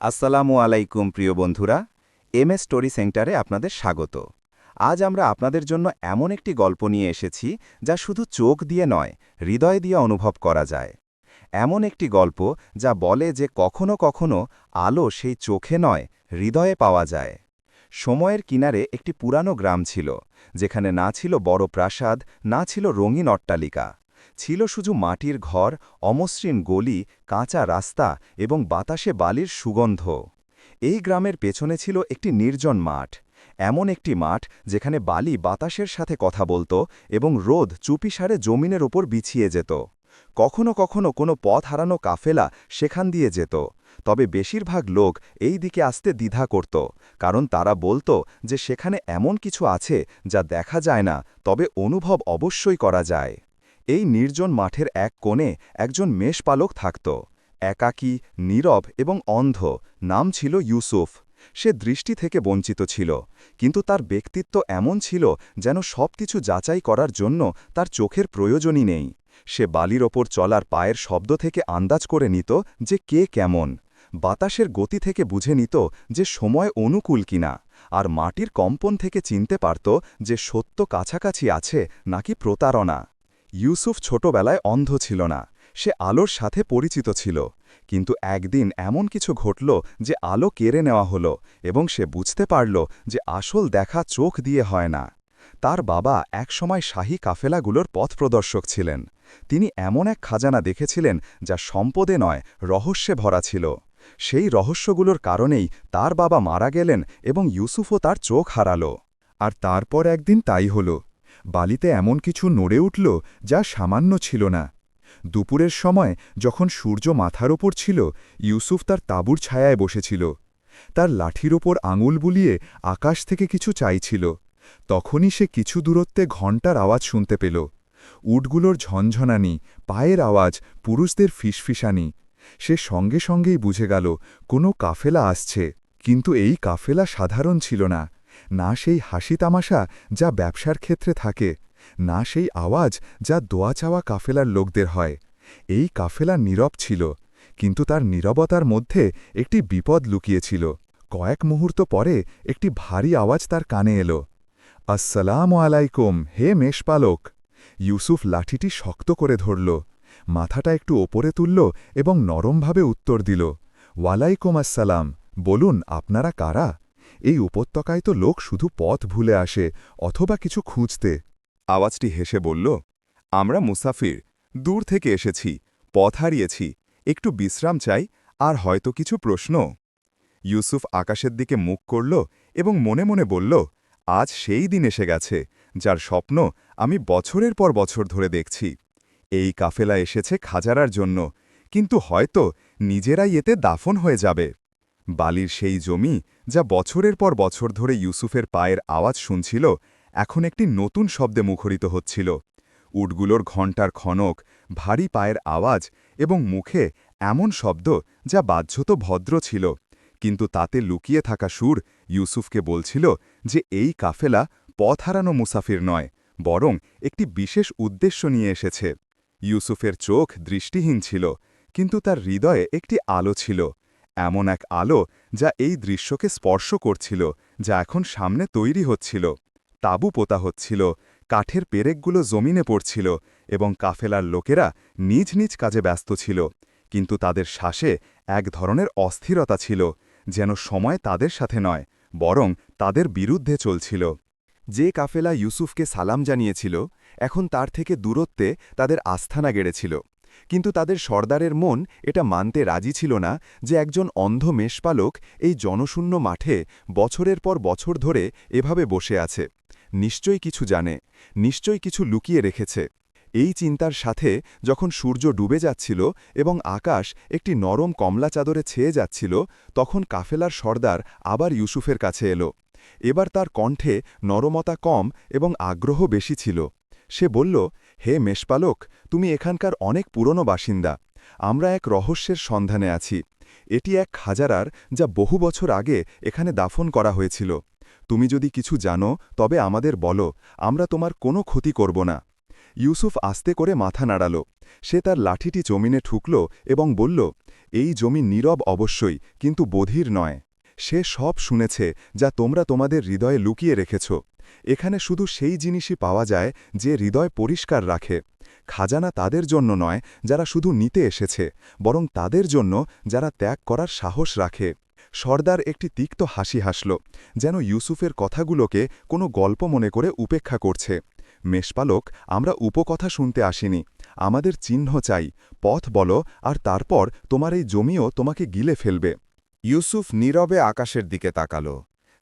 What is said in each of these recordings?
আসসালামু আলাইকুম, প্রিয় বন্ধুরা। এম এস স্টোরি সেন্টারে আপনাদের স্বাগত। আজ আমরা আপনাদের জন্য এমন একটি গল্প নিয়ে এসেছি যা শুধু চোখ দিয়ে নয়, হৃদয় দিয়ে অনুভব করা যায়। এমন একটি গল্প যা বলে যে কখনো কখনো আলো সেই চোখে নয়, হৃদয়ে পাওয়া যায়। সময়ের কিনারে একটি পুরানো গ্রাম ছিল, যেখানে না ছিল বড় প্রাসাদ, না ছিল রঙিন অট্টালিকা। ছিল শুধু মাটির ঘর, অমসৃণ গলি, কাঁচা রাস্তা এবং বাতাসে বালির সুগন্ধ। এই গ্রামের পেছনে ছিল একটি নির্জন মাঠ। এমন একটি মাঠ যেখানে বালি বাতাসের সাথে কথা বলতো এবং রোদ চুপিসারে জমিনের ওপর বিছিয়ে যেত। কখনো কখনো কোনো পথ হারানো কাফেলা সেখান দিয়ে যেত, তবে বেশিরভাগ লোক এই দিকে আসতে দ্বিধা করত, কারণ তারা বলতো যে সেখানে এমন কিছু আছে যা দেখা যায় না, তবে অনুভব অবশ্যই করা যায়। এই নির্জন মাঠের এক কোণে একজন মেষপালক থাকত। একাকী, নীরব এবং অন্ধ, নাম ছিল ইউসুফ। সে দৃষ্টি থেকে বঞ্চিত ছিল, কিন্তু তার ব্যক্তিত্ব এমন ছিল যেন সব কিছু যাচাই করার জন্য তার চোখের প্রয়োজনই নেই। সে বালির ওপর চলার পায়ের শব্দ থেকে আন্দাজ করে নিত যে কে কেমন। বাতাসের গতি থেকে বুঝে নিত যে সময় অনুকূল কিনা, আর মাটির কম্পন থেকে চিনতে পারত যে সত্য কাছাকাছি আছে নাকি প্রতারণা। ইউসুফ ছোটবেলায় অন্ধ ছিল না। সে আলোর সাথে পরিচিত ছিল। কিন্তু একদিন এমন কিছু ঘটল যে আলো কেড়ে নেওয়া হলো এবং সে বুঝতে পারল যে আসল দেখা চোখ দিয়ে হয় না। তার বাবা একসময় শাহী কাফেলাগুলোর পথ প্রদর্শক ছিলেন। তিনি এমন এক খাজানা দেখেছিলেন যা সম্পদে নয়, রহস্যে ভরা ছিল। সেই রহস্যগুলোর কারণেই তার বাবা মারা গেলেন এবং ইউসুফও তার চোখ হারাল। আর তারপর একদিন তাই হল। বালিতে এমন কিছু নড়ে উঠল যা সামান্য ছিল না। দুপুরের সময় যখন সূর্য মাথার ওপর ছিল, ইউসুফ তার তাঁবুর ছায়ায় বসেছিল। তার লাঠির ওপর আঙুল বুলিয়ে আকাশ থেকে কিছু চাইছিল। তখনই সে কিছু দূরত্বে ঘণ্টার আওয়াজ শুনতে পেল। উটগুলোর ঝনঝনানি, পায়ের আওয়াজ, পুরুষদের ফিসফিসানি। সে সঙ্গে সঙ্গেই বুঝে গেল, কোনো কাফেলা আসছে। কিন্তু এই কাফেলা সাধারণ ছিল না। না সেই হাসি তামাশা যা ব্যবসার ক্ষেত্রে থাকে, না সেই আওয়াজ যা দোয়া চাওয়া কাফেলার লোকদের হয়। এই কাফেলা নীরব ছিল, কিন্তু তার নীরবতার মধ্যে একটি বিপদ লুকিয়েছিল। কয়েক মুহূর্ত পরে একটি ভারী আওয়াজ তার কানে এলো। আসসালাম আলাইকুম, হে মেষপালক। ইউসুফ লাঠিটি শক্ত করে ধরল, মাথাটা একটু ওপরে তুলল এবং নরমভাবে উত্তর দিল, ওয়ালাইকুম আসসালাম, বলুন আপনারা কারা? এই উপত্যকায় তো লোক শুধু পথ ভুলে আসে অথবা কিছু খুঁজতে। আওয়াজটি হেসে বলল, আমরা মুসাফির, দূর থেকে এসেছি, পথ হারিয়েছি, একটু বিশ্রাম চাই, আর হয়তো কিছু প্রশ্ন। ইউসুফ আকাশের দিকে মুখ করল এবং মনে মনে বলল, আজ সেই দিন এসে গেছে, যার স্বপ্ন আমি বছরের পর বছর ধরে দেখছি। এই কাফেলা এসেছে খাজারার জন্য, কিন্তু হয়তো নিজেরাই এতে দাফন হয়ে যাবে। বালির সেই জমি যা বছরের পর বছর ধরে ইউসুফের পায়ের আওয়াজ শুনছিল, এখন একটি নতুন শব্দে মুখরিত হচ্ছিল। উটগুলোর ঘণ্টার খনক ভারী পায়ের আওয়াজ এবং মুখে এমন শব্দ যা বাহ্যত ভদ্র ছিল, কিন্তু তাতে লুকিয়ে থাকা সুর ইউসুফকে বলছিল যে এই কাফেলা পথ হারানো মুসাফির নয়, বরং একটি বিশেষ উদ্দেশ্য নিয়ে এসেছে। ইউসুফের চোখ দৃষ্টিহীন ছিল, কিন্তু তার হৃদয়ে একটি আলো ছিল। এমন এক আলো যা এই দৃশ্যকে স্পর্শ করছিল, যা এখন সামনে তৈরি হচ্ছিল। তাবু পোতা হচ্ছিল, কাঠের পেরেকগুলো জমিনে পড়ছিল এবং কাফেলার লোকেরা নিজ নিজ কাজে ব্যস্ত ছিল, কিন্তু তাদের শ্বাসে এক ধরনের অস্থিরতা ছিল, যেন সময় তাদের সাথে নয়, বরং তাদের বিরুদ্ধে চলছিল। যে কাফেলা ইউসুফকে সালাম জানিয়েছিল, এখন তার থেকে দূরত্বে তাদের আস্থানা গেড়েছিল। কিন্তু তাদের সর্দারের মন এটা মানতে রাজি ছিল না যে একজন অন্ধ মেষপালক এই জনশূন্য মাঠে বছরের পর বছর ধরে এভাবে বসে আছে। নিশ্চয়ই কিছু জানে, নিশ্চয়ই কিছু লুকিয়ে রেখেছে। এই চিন্তার সাথে যখন সূর্য ডুবে যাচ্ছিল এবং আকাশ একটি নরম কমলা চাদরে ছেয়ে যাচ্ছিল, তখন কাফেলার সর্দার আবার ইউসুফের কাছে এলো। এবার তার কণ্ঠে নরমতা কম এবং আগ্রহ বেশি ছিল। সে বলল হে মেষপালক, তুমি এখানকার অনেক পুরনো বাসিন্দা। আমরা এক রহস্যের সন্ধানে আছি। এটি এক খাজারার যা বহু বছর আগে এখানে দাফন করা হয়েছিল। তুমি যদি কিছু জানো, তবে আমাদের বলো, আমরা তোমার কোনো ক্ষতি করব না। ইউসুফ আস্তে করে মাথা নাড়াল। সে তার লাঠিটি জমিনে ঠুকল এবং বলল, এই জমি নীরব অবশ্যই, কিন্তু বধির নয়। সে সব শুনেছে, যা তোমরা তোমাদের হৃদয়ে লুকিয়ে রেখেছ। এখানে শুধু সেই জিনিসই পাওয়া যায় যে হৃদয় পরিষ্কার রাখে। খাজানা তাদের জন্য নয়, যারা শুধু নিতে এসেছে, বরং তাদের জন্য যারা ত্যাগ করার সাহস রাখে। সর্দার একটি তিক্ত হাসি হাসল, যেন ইউসুফের কথাগুলোকে কোনো গল্প মনে করে উপেক্ষা করছে। মেষপালক, আমরা উপকথা শুনতে আসিনি, আমাদের চিহ্ন চাই, পথ বলো, আর তারপর তোমার এই জমিও তোমাকে গিলে ফেলবে। ইউসুফ নীরবে আকাশের দিকে তাকাল,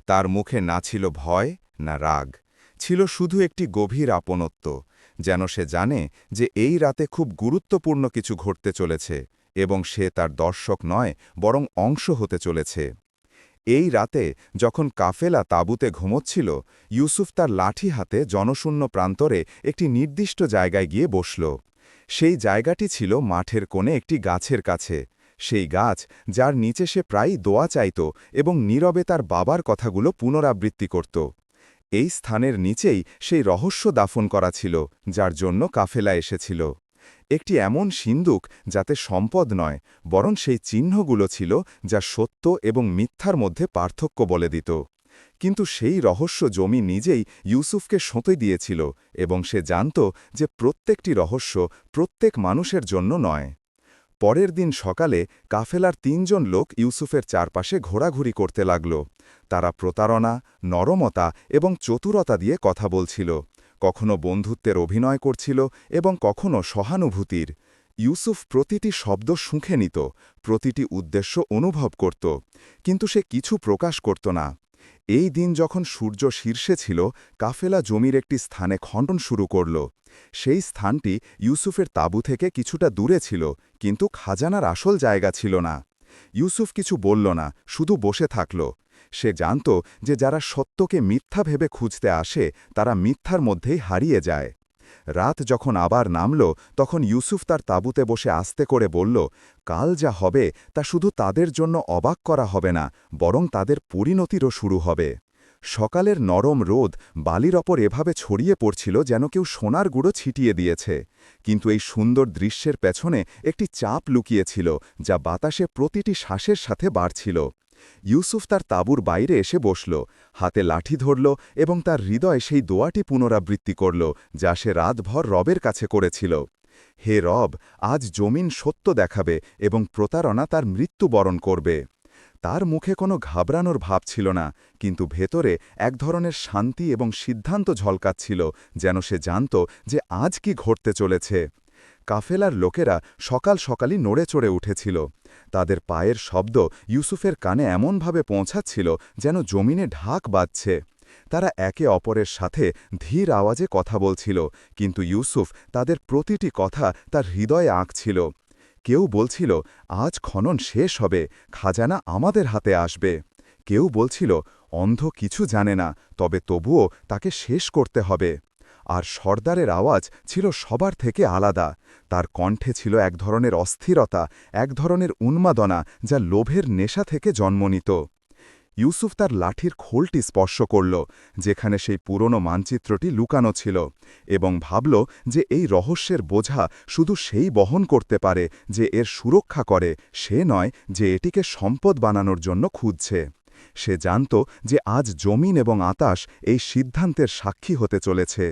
তার মুখে না ছিল ভয় না রাগ, ছিল শুধু একটি গভীর আপনত্ব, যেন সে জানে যে এই রাতে খুব গুরুত্বপূর্ণ কিছু ঘটতে চলেছে এবং সে তার দর্শক নয়, বরং অংশ হতে চলেছে। এই রাতে যখন কাফেলা তাঁবুতে ঘুমোচ্ছিল, ইউসুফ তার লাঠি হাতে জনশূন্য প্রান্তরে একটি নির্দিষ্ট জায়গায় গিয়ে বসল। সেই জায়গাটি ছিল মাঠের কোণে একটি গাছের কাছে। সেই গাছ, যার নিচে সে প্রায়ই দোয়া চাইত এবং নীরবে তার বাবার কথাগুলো পুনরাবৃত্তি করত। এই স্থানের নিচেই সেই রহস্য দাফন করা ছিল, যার জন্য কাফেলা এসেছিল। একটি এমন সিন্দুক যাতে সম্পদ নয়, বরং সেই চিহ্নগুলো ছিল যা সত্য এবং মিথ্যার মধ্যে পার্থক্য বলে দিত। কিন্তু সেই রহস্য জমি নিজেই ইউসুফকে সঁতে দিয়েছিল এবং সে জানত যে প্রত্যেকটি রহস্য প্রত্যেক মানুষের জন্য নয়। পরের দিন সকালে কাফেলার তিনজন লোক ইউসুফের চারপাশে ঘোরাঘুরি করতে লাগল। তারা প্রতারণা, নরমতা এবং চতুরতা দিয়ে কথা বলছিল, কখনো বন্ধুত্বের অভিনয় করছিল এবং কখনো সহানুভূতির। ইউসুফ প্রতিটি শব্দ শুঁখে নিত, প্রতিটি উদ্দেশ্য অনুভব করত, কিন্তু সে কিছু প্রকাশ করত না। এই দিন যখন সূর্য শীর্ষে ছিল, কাফেলা জমির একটি স্থানে খণ্ডন শুরু করল। সেই স্থানটি ইউসুফের তাবু থেকে কিছুটা দূরে ছিল, কিন্তু খাজানার আসল জায়গা ছিল না। ইউসুফ কিছু বলল না, শুধু বসে থাকল। সে জানত যে যারা সত্যকে মিথ্যা ভেবে খুঁজতে আসে, তারা মিথ্যার মধ্যেই হারিয়ে যায়। রাত যখন আবার নামল, তখন ইউসুফ তার তাঁবুতে বসে আস্তে করে বলল, কাল যা হবে, তা শুধু তাদের জন্য অবাক করা হবে না, বরং তাদের পরিণতিরও শুরু হবে। সকালের নরম রোদ বালির ওপর এভাবে ছড়িয়ে পড়ছিল যেন কেউ সোনার গুঁড়ো ছিটিয়ে দিয়েছে। কিন্তু এই সুন্দর দৃশ্যের পেছনে একটি চাপ লুকিয়েছিল, যা বাতাসে প্রতিটি শ্বাসের সাথে বাড়ছিল। ইউসুফ তার তাঁবুর বাইরে এসে বসল, হাতে লাঠি ধরল এবং তার হৃদয় সেই দোয়াটি পুনরাবৃত্তি করল, যা সে রাতভর রবের কাছে করেছিল। হে রব, আজ জমিন সত্য দেখাবে এবং প্রতারণা তার মৃত্যুবরণ করবে। তার মুখে কোনো ঘাবড়ানোর ভাব ছিল না, কিন্তু ভেতরে এক ধরনের শান্তি এবং সিদ্ধান্ত ঝলকাচ্ছিল, যেন সে জানত যে আজ কি ঘটতে চলেছে। কাফেলার লোকেরা সকাল সকালই নড়ে চড়ে উঠেছিল। তাদের পায়ের শব্দ ইউসুফের কানে এমনভাবে পৌঁছাচ্ছিল যেন জমিনে ঢাক বাজছে। তারা একে অপরের সাথে ধীর আওয়াজে কথা বলছিল, কিন্তু ইউসুফ তাদের প্রতিটি কথা তার হৃদয়ে আঁকছিল। কেউ বলছিল, আজ খনন শেষ হবে, খাজানা আমাদের হাতে আসবে। কেউ বলছিল, অন্ধ কিছু জানে না, তবে তবুও তাকে শেষ করতে হবে। আর সর্দারের আওয়াজ ছিল সবার থেকে আলাদা। তার কণ্ঠে ছিল এক ধরনের অস্থিরতা, এক ধরনের উন্মাদনা যা লোভের নেশা থেকে জন্ম নিত ইউসুফ তার লাঠির খোলটি স্পর্শ করল, যেখানে সেই পুরনো মানচিত্রটি লুকানো ছিল, এবং ভাবল যে এই রহস্যের বোঝা শুধু সেই বহন করতে পারে যে এর সুরক্ষা করে, সে নয় যে এটিকে সম্পদ বানানোর জন্য খুঁজছে। সে জানত যে আজ জমিন এবং আতাশ এই সিদ্ধান্তের সাক্ষী হতে চলেছে।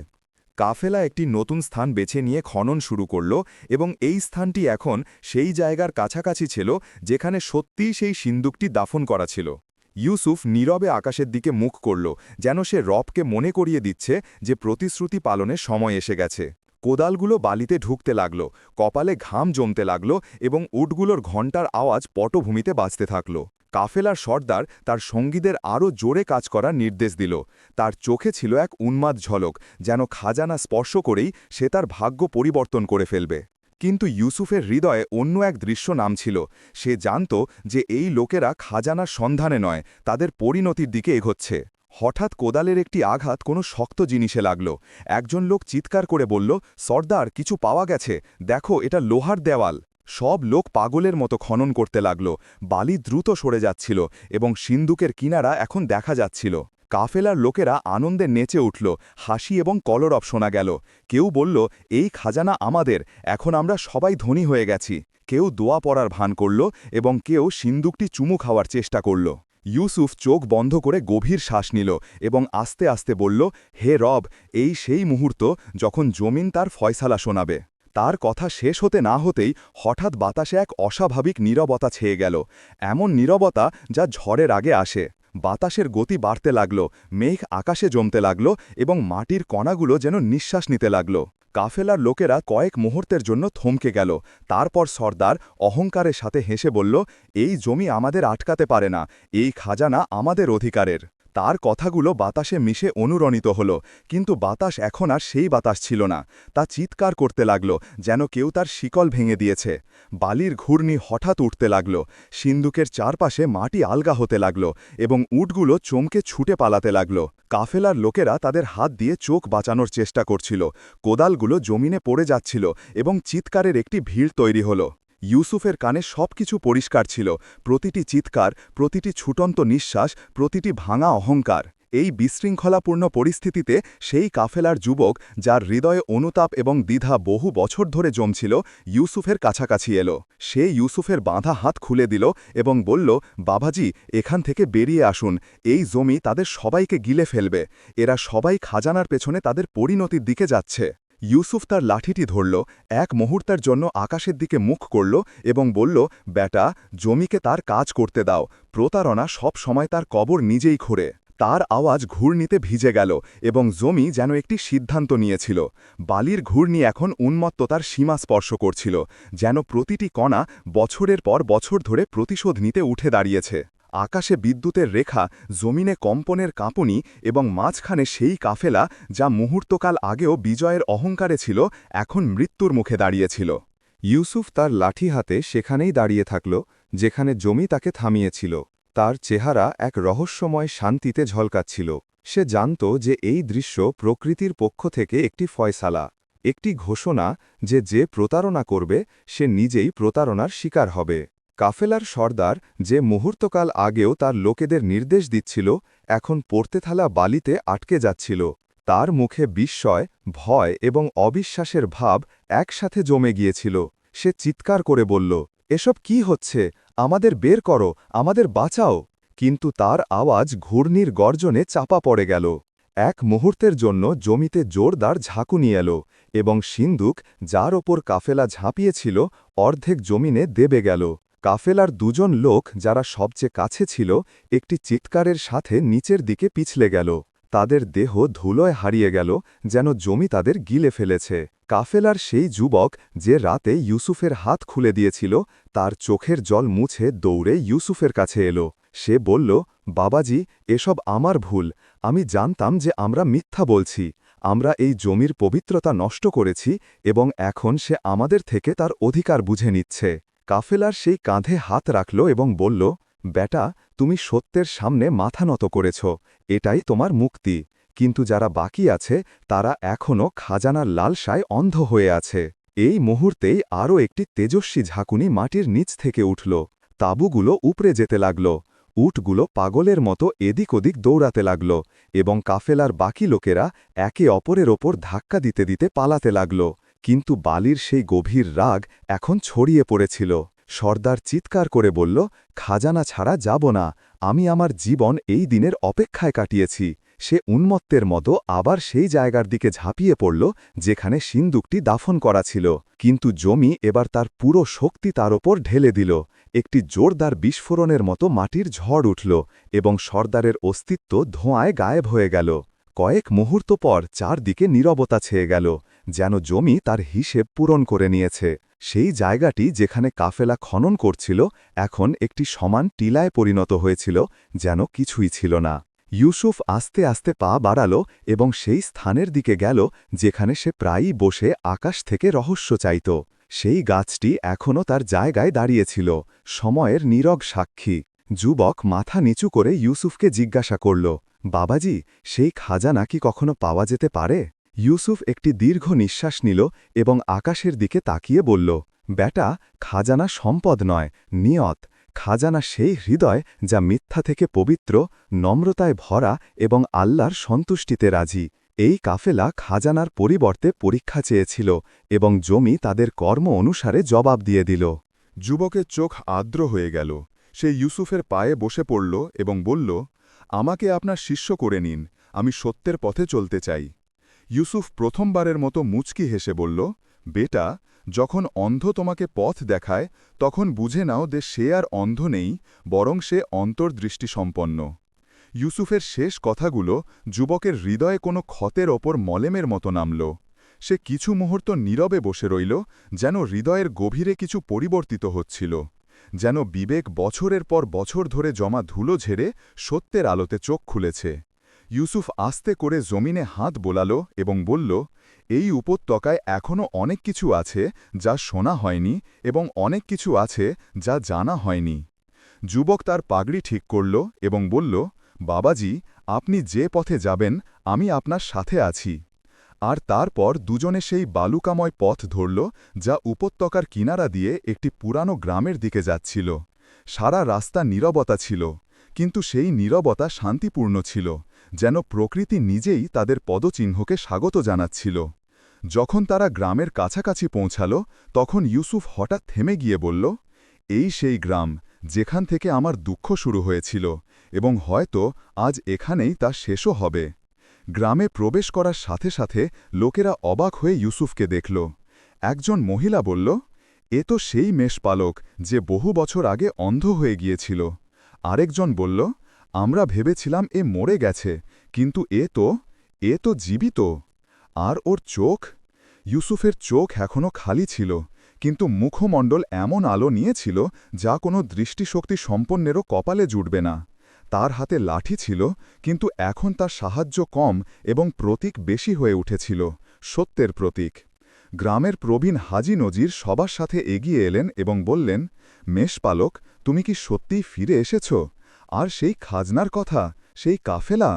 কাফেলা একটি নতুন স্থান বেছে নিয়ে খনন শুরু করল এবং এই স্থানটি এখন সেই জায়গার কাছাকাছি ছিল যেখানে সত্যিই সেই সিন্দুকটি দাফন করা ছিল। ইউসুফ নীরবে আকাশের দিকে মুখ করল, যেন সে রবকে মনে করিয়ে দিচ্ছে যে প্রতিশ্রুতি পালনের সময় এসে গেছে। কোদালগুলো বালিতে ঢুকতে লাগল, কপালে ঘাম জমতে লাগল এবং উটগুলোর ঘণ্টার আওয়াজ পটভূমিতে বাজতে থাকল। কাফেলার সর্দার তার সঙ্গীদের আরও জোরে কাজ করার নির্দেশ দিল। তার চোখে ছিল এক উন্মাদ ঝলক, যেন খাজানা স্পর্শ করেই সে তার ভাগ্য পরিবর্তন করে ফেলবে। কিন্তু ইউসুফের হৃদয়ে অন্য এক দৃশ্য নাম ছিল সে জানত যে এই লোকেরা খাজানার সন্ধানে নয়, তাদের পরিণতির দিকে এগোচ্ছে। হঠাৎ কোদালের একটি আঘাত কোনো শক্ত জিনিসে লাগল। একজন লোক চিৎকার করে বলল, সর্দার, কিছু পাওয়া গেছে। দেখো, এটা লোহার দেওয়াল। সব লোক পাগলের মতো খনন করতে লাগল। বালি দ্রুত সরে যাচ্ছিল এবং সিন্দুকের কিনারা এখন দেখা যাচ্ছিল। কাফেলার লোকেরা আনন্দে নেচে উঠল, হাসি এবং কলরব শোনা গেল। কেউ বলল, এই খাজানা আমাদের, এখন আমরা সবাই ধনী হয়ে গেছি। কেউ দোয়া পড়ার ভান করল এবং কেউ সিন্দুকটি চুমু খাওয়ার চেষ্টা করল। ইউসুফ চোখ বন্ধ করে গভীর শ্বাস নিল এবং আস্তে আস্তে বলল, হে রব, এই সেই মুহূর্ত যখন জমিন তার ফয়সালা শোনাবে। তার কথা শেষ হতে না হতেই হঠাৎ বাতাসে এক অস্বাভাবিক নীরবতা ছেয়ে গেল। এমন নীরবতা যা ঝড়ের আগে আসে। বাতাসের গতি বাড়তে লাগল, মেঘ আকাশে জমতে লাগল এবং মাটির কণাগুলো যেন নিঃশ্বাস নিতে লাগল। কাফেলার লোকেরা কয়েক মুহূর্তের জন্য থমকে গেল। তারপর সর্দার অহংকারের সাথে হেসে বলল, এই জমি আমাদের আটকাতে পারে না। এই খাজানা আমাদের অধিকারের। তার কথাগুলো বাতাসে মিশে অনুরণিত হল, কিন্তু বাতাস এখন আর সেই বাতাস ছিল না। তা চিৎকার করতে লাগল, যেন কেউ তার শিকল ভেঙে দিয়েছে। বালির ঘূর্ণি হঠাৎ উঠতে লাগল সিন্দুকের চারপাশে মাটি আলগা হতে লাগল এবং উটগুলো চমকে ছুটে পালাতে লাগল। কাফেলার লোকেরা তাদের হাত দিয়ে চোখ বাঁচানোর চেষ্টা করছিল, কোদালগুলো জমিনে পড়ে যাচ্ছিল এবং চিৎকারের একটি ভিড় তৈরি হল। ইউসুফের কানে সবকিছু পরিষ্কার ছিল, প্রতিটি চিৎকার, প্রতিটি ছুটন্ত নিঃশ্বাস, প্রতিটি ভাঙা অহংকার। এই বিশৃঙ্খলাপূর্ণ পরিস্থিতিতে সেই কাফেলার যুবক, যার হৃদয়ে অনুতাপ এবং দ্বিধা বহু বছর ধরে জমছিল, ইউসুফের কাছাকাছি এলো। সে ইউসুফের বাঁধা হাত খুলে দিল এবং বলল, বাবাজি, এখান থেকে বেরিয়ে আসুন, এই জমি তাদের সবাইকে গিলে ফেলবে। এরা সবাই খাজানার পেছনে তাদের পরিণতির দিকে যাচ্ছে। ইউসুফ তার লাঠিটি ধরল, এক মুহূর্তের জন্য আকাশের দিকে মুখ করল এবং বলল ব্যাটা জমিকে তার কাজ করতে দাও, প্রতারণা সব সময় তার কবর নিজেই খোঁড়ে তার আওয়াজ ঘূর্ণিতে ভিজে গেল এবং জমি যেন একটি সিদ্ধান্ত নিয়েছিল। বালির ঘূর্ণি এখন উন্মত্ততার সীমা স্পর্শ করছিল, যেন প্রতিটি কণা বছরের পর বছর ধরে প্রতিশোধ নিতে উঠে দাঁড়িয়েছে। আকাশে বিদ্যুতের রেখা, জমিনে কম্পনের কাঁপুনি এবং মাঝখানে সেই কাফেলা যা মুহূর্তকাল আগেও বিজয়ের অহংকারে ছিল, এখন মৃত্যুর মুখে দাঁড়িয়েছিল ইউসুফ তার লাঠি হাতে সেখানেই দাঁড়িয়ে থাকল, যেখানে জমি তাকে থামিয়েছিল। তার চেহারা এক রহস্যময় শান্তিতে ঝলকাচ্ছিল। সে জানত যে এই দৃশ্য প্রকৃতির পক্ষ থেকে একটি ফয়সালা, একটি ঘোষণা যে যে প্রতারণা করবে, সে নিজেই প্রতারণার শিকার হবে। কাফেলার সর্দার যে মুহূর্তকাল আগেও তার লোকেদের নির্দেশ দিচ্ছিল, এখন পড়তে থালা বালিতে আটকে যাচ্ছিল। তার মুখে বিস্ময়, ভয় এবং অবিশ্বাসের ভাব একসাথে জমে গিয়েছিল। সে চিৎকার করে বলল, এসব কি হচ্ছে? আমাদের বের করো, আমাদের বাঁচাও! কিন্তু তার আওয়াজ ঘূর্ণির গর্জনে চাপা পড়ে গেল। এক মুহূর্তের জন্য জমিতে জোরদার ঝাঁকুনি এল এবং সিন্দুক যার ওপর কাফেলা ঝাঁপিয়েছিল, অর্ধেক জমিনে দেবে গেল। কাফেলার দুজন লোক যারা সবচেয়ে কাছে ছিল, একটি চিৎকারের সাথে নিচের দিকে পিছলে গেল। তাদের দেহ ধুলোয় হারিয়ে গেল, যেন জমি তাদের গিলে ফেলেছে। কাফেলার সেই যুবক, যে রাতে ইউসুফের হাত খুলে দিয়েছিল, তার চোখের জল মুছে দৌড়ে ইউসুফের কাছে এলো। সে বলল, বাবাজি, এসব আমার ভুল। আমি জানতাম যে আমরা মিথ্যা বলছি। আমরা এই জমির পবিত্রতা নষ্ট করেছি এবং এখন সে আমাদের থেকে তার অধিকার বুঝে নিচ্ছে। কাফেলার সেই কাঁধে হাত রাখল এবং বলল, বেটা, তুমি সত্যের সামনে মাথা নত করেছ, এটাই তোমার মুক্তি। কিন্তু যারা বাকি আছে, তারা এখনও খাজানার লালসায় অন্ধ হয়ে আছে। এই মুহূর্তেই আরও একটি তেজস্বী ঝাঁকুনি মাটির নিচ থেকে উঠল। তাঁবুগুলো উপড়ে যেতে লাগল। উটগুলো পাগলের মতো এদিক ওদিক দৌড়াতে লাগল এবং কাফেলার বাকি লোকেরা একে অপরের ওপর ধাক্কা দিতে দিতে পালাতে লাগল। কিন্তু বালির সেই গভীর রাগ এখন ছড়িয়ে পড়েছিল। সর্দার চিৎকার করে বলল, খাজানা ছাড়া যাব না। আমি আমার জীবন এই দিনের অপেক্ষায় কাটিয়েছি সে উন্মত্তের মতো আবার সেই জায়গার দিকে ঝাঁপিয়ে পড়ল, যেখানে সিন্দুকটি দাফন করা ছিল। কিন্তু জমি এবার তার পুরো শক্তি তার ওপর ঢেলে দিল। একটি জোরদার বিস্ফোরণের মতো মাটির ঝড় উঠল এবং সর্দারের অস্তিত্ব ধোঁয়ায় গায়েব হয়ে গেল। কয়েক মুহূর্ত পর চারদিকে নীরবতা ছেয়ে গেল। যেন জমি তার হিসেব পূরণ করে নিয়েছে। সেই জায়গাটি যেখানে কাফেলা খনন করছিল, এখন একটি সমান টিলায় পরিণত হয়েছিল, যেন কিছুই ছিল না। ইউসুফ আস্তে আস্তে পা বাড়াল এবং সেই স্থানের দিকে গেল, যেখানে সে প্রায়ই বসে আকাশ থেকে রহস্য চাইত। সেই গাছটি এখনও তার জায়গায় দাঁড়িয়েছিল, সময়ের নীরব সাক্ষী। যুবক মাথা নিচু করে ইউসুফকে জিজ্ঞাসা করল, বাবাজি, সেই খাজানা কি কখনো পাওয়া যেতে পারে? ইউসুফ একটি দীর্ঘ নিঃশ্বাস নিল এবং আকাশের দিকে তাকিয়ে বলল ব্যাটা খাজানা সম্পদ নয়, নিয়ত। খাজানা সেই হৃদয় যা মিথ্যা থেকে পবিত্র, নম্রতায় ভরা এবং আল্লাহর সন্তুষ্টিতে রাজি। এই কাফেলা খাজানার পরিবর্তে পরীক্ষা চেয়েছিল এবং জমি তাদের কর্ম অনুসারে জবাব দিয়ে দিল। যুবকের চোখ আর্দ্র হয়ে গেল। সে ইউসুফের পায়ে বসে পড়ল এবং বলল, আমাকে আপনার শিষ্য করে নিন, আমি সত্যের পথে চলতে চাই। ইউসুফ প্রথমবারের মতো মুচকি হেসে বলল, বেটা, যখন অন্ধ তোমাকে পথ দেখায়, তখন বুঝে নাও যে সে আর অন্ধ নেই, বরং সে অন্তর্দৃষ্টি সম্পন্ন ইউসুফের শেষ কথাগুলো যুবকের হৃদয়ে কোনো ক্ষতের ওপর মলেমের মতো নামল। সে কিছু মুহূর্ত নীরবে বসে রইল, যেন হৃদয়ের গভীরে কিছু পরিবর্তিত হচ্ছিল, যেন বিবেক বছরের পর বছর ধরে জমা ধুলো ঝেড়ে সত্যের আলোতে চোখ খুলেছে। ইউসুফ আস্তে করে জমিনে হাত বোলাল এবং বলল, এই উপত্যকায় এখনও অনেক কিছু আছে যা শোনা হয়নি এবং অনেক কিছু আছে যা জানা হয়নি। যুবক তার পাগড়ি ঠিক করল এবং বলল, বাবাজি, আপনি যে পথে যাবেন, আমি আপনার সাথে আছি। আর তারপর দুজনে সেই বালুকাময় পথ ধরল যা উপত্যকার কিনারা দিয়ে একটি পুরানো গ্রামের দিকে যাচ্ছিল। সারা রাস্তা নীরবতা ছিল, কিন্তু সেই নীরবতা শান্তিপূর্ণ ছিল। যেন প্রকৃতি নিজেই তাদের পদচিহ্নকে স্বাগত জানাচ্ছিল। যখন তারা গ্রামের কাছাকাছি পৌঁছাল, তখন ইউসুফ হঠাৎ থেমে গিয়ে বলল, এই সেই গ্রাম, যেখান থেকে আমার দুঃখ শুরু হয়েছিল, এবং হয়তো আজ এখানেই তা শেষও হবে। গ্রামে প্রবেশ করার সাথে সাথে লোকেরা অবাক হয়ে ইউসুফকে দেখল। একজন মহিলা বলল, এ তো সেই মেষপালক, যে বহু বছর আগে অন্ধ হয়ে গিয়েছিল। আরেকজন বলল আমরা ভেবেছিলাম এ মরে গেছে, কিন্তু এ তো এ তো জীবিত। আর ওর চোখ? ইউসুফের চোখ এখনও খালি ছিল, কিন্তু মুখমণ্ডল এমন আলো নিয়েছিল যা কোনো দৃষ্টিশক্তি সম্পন্নেরও কপালে জুটবে না। তার হাতে লাঠি ছিল, কিন্তু এখন তার সাহায্য কম এবং প্রতীক বেশি হয়ে উঠেছিল, সত্যের প্রতীক। গ্রামের প্রবীণ হাজি নজির সবার সাথে এগিয়ে এলেন এবং বললেন, মেষপালক, তুমি কি সত্যিই ফিরে এসেছ? আর সেই খাজনার কথা, সেই কাফেলা?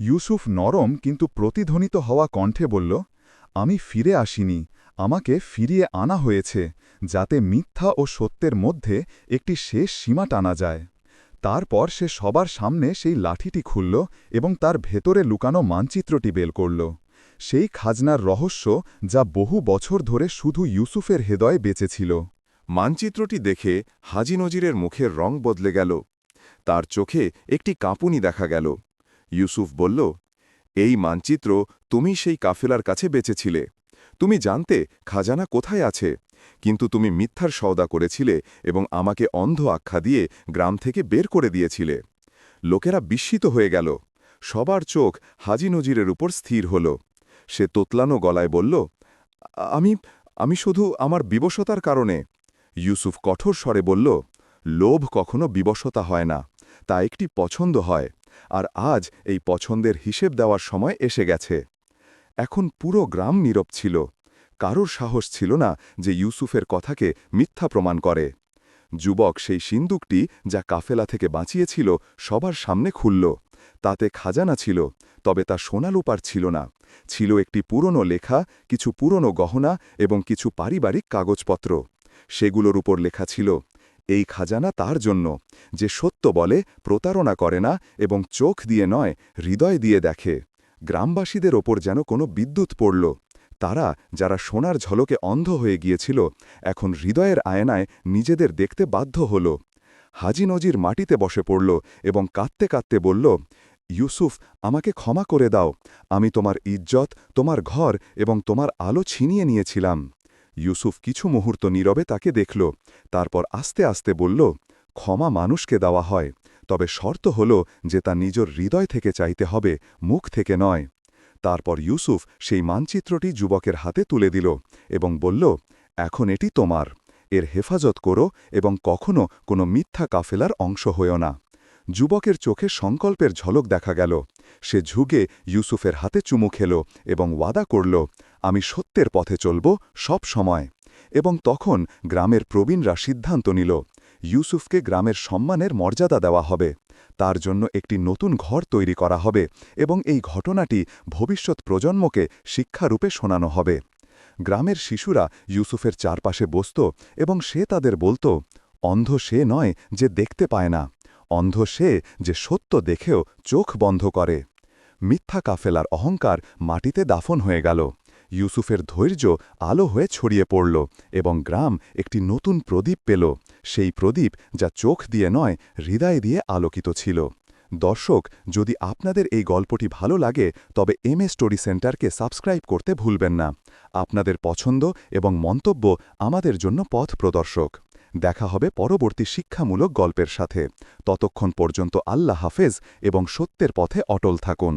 ইউসুফ নরম কিন্তু প্রতিধ্বনিত হওয়া কণ্ঠে বলল, আমি ফিরে আসিনি, আমাকে ফিরিয়ে আনা হয়েছে, যাতে মিথ্যা ও সত্যের মধ্যে একটি শেষ সীমা টানা যায়। তারপর সে সবার সামনে সেই লাঠিটি খুলল এবং তার ভেতরে লুকানো মানচিত্রটি বেল করল। সেই খাজনার রহস্য যা বহু বছর ধরে শুধু ইউসুফের হৃদয়ে বেঁচেছিল মানচিত্রটি দেখে হাজি নজিরের মুখের রং বদলে গেল। তার চোখে একটি কাঁপুনি দেখা গেল। ইউসুফ বলল, এই মানচিত্র তুমি সেই কাফেলার কাছে বেঁচেছিলে। তুমি জানতে খাজানা কোথায় আছে, কিন্তু তুমি মিথ্যার সওদা করেছিলে এবং আমাকে অন্ধ আখ্যা দিয়ে গ্রাম থেকে বের করে দিয়েছিলে। লোকেরা বিস্মিত হয়ে গেল। সবার চোখ হাজি নজিরের উপর স্থির হল। সে তোতলানো গলায় বলল, আমি আমি শুধু আমার বিবশতার কারণে। ইউসুফ কঠোর স্বরে বলল, লোভ কখনো বিবশতা হয় না। তা একটি পছন্দ হয়, আর আজ এই পছন্দের হিসেব দেওয়ার সময় এসে গেছে। এখন পুরো গ্রাম নীরব ছিল। কারোর সাহস ছিল না যে ইউসুফের কথাকে মিথ্যা প্রমাণ করে। যুবক সেই সিন্দুকটি যা কাফেলা থেকে বাঁচিয়েছিল সবার সামনে খুলল। তাতে খাজানা ছিল, তবে তা সোনালুপার ছিল না। ছিল একটি পুরনো লেখা, কিছু পুরনো গহনা এবং কিছু পারিবারিক কাগজপত্র। সেগুলোর উপর লেখা ছিল এই খাজানা তার জন্য, যে সত্য বলে, প্রতারণা করে না এবং চোখ দিয়ে নয়, হৃদয় দিয়ে দেখে। গ্রামবাসীদের ওপর যেন কোনো বিদ্যুৎ পড়ল। তারা, যারা সোনার ঝলকে অন্ধ হয়ে গিয়েছিল, এখন হৃদয়ের আয়নায় নিজেদের দেখতে বাধ্য হল। হাজি নজির মাটিতে বসে পড়ল এবং কাঁদতে কাঁদতে বলল, ইউসুফ, আমাকে ক্ষমা করে দাও। আমি তোমার ইজ্জত, তোমার ঘর এবং তোমার আলো ছিনিয়ে নিয়েছিলাম। ইউসুফ কিছু মুহূর্ত নীরবে তাকে দেখল, তারপর আস্তে আস্তে বলল, ক্ষমা মানুষকে দেওয়া হয়, তবে শর্ত হল যে তা নিজের হৃদয় থেকে চাইতে হবে, মুখ থেকে নয়। তারপর ইউসুফ সেই মানচিত্রটি যুবকের হাতে তুলে দিল এবং বলল, এখন এটি তোমার, এর হেফাজত করো এবং কখনো কোনো মিথ্যা কাফেলার অংশ হয়েও না। যুবকের চোখে সংকল্পের ঝলক দেখা গেল। সে ঝুঁকে ইউসুফের হাতে চুমু খেল এবং ওয়াদা করল আমি সত্যের পথে চলব সব সময়। এবং তখন গ্রামের প্রবীণরা সিদ্ধান্ত নিল, ইউসুফকে গ্রামের সম্মানের মর্যাদা দেওয়া হবে। তার জন্য একটি নতুন ঘর তৈরি করা হবে এবং এই ঘটনাটি ভবিষ্যৎ প্রজন্মকে শিক্ষারূপে শোনানো হবে। গ্রামের শিশুরা ইউসুফের চারপাশে বসত এবং সে তাদের বলত, অন্ধ সে নয় যে দেখতে পায় না। অন্ধ সে যে সত্য দেখেও চোখ বন্ধ করে। মিথ্যা কাফেলার অহংকার মাটিতে দাফন হয়ে গেল। ইউসুফের ধৈর্য আলো হয়ে ছড়িয়ে পড়ল এবং গ্রাম একটি নতুন প্রদীপ পেল। সেই প্রদীপ যা চোখ দিয়ে নয়, হৃদয় দিয়ে আলোকিত ছিল। দর্শক, যদি আপনাদের এই গল্পটি ভালো লাগে, তবে এম এ স্টোরি সেন্টারকে সাবস্ক্রাইব করতে ভুলবেন না। আপনাদের পছন্দ এবং মন্তব্য আমাদের জন্য পথ প্রদর্শক। দেখা হবে পরবর্তী শিক্ষামূলক গল্পের সাথে। ততক্ষণ পর্যন্ত আল্লাহ হাফেজ এবং সত্যের পথে অটল থাকুন।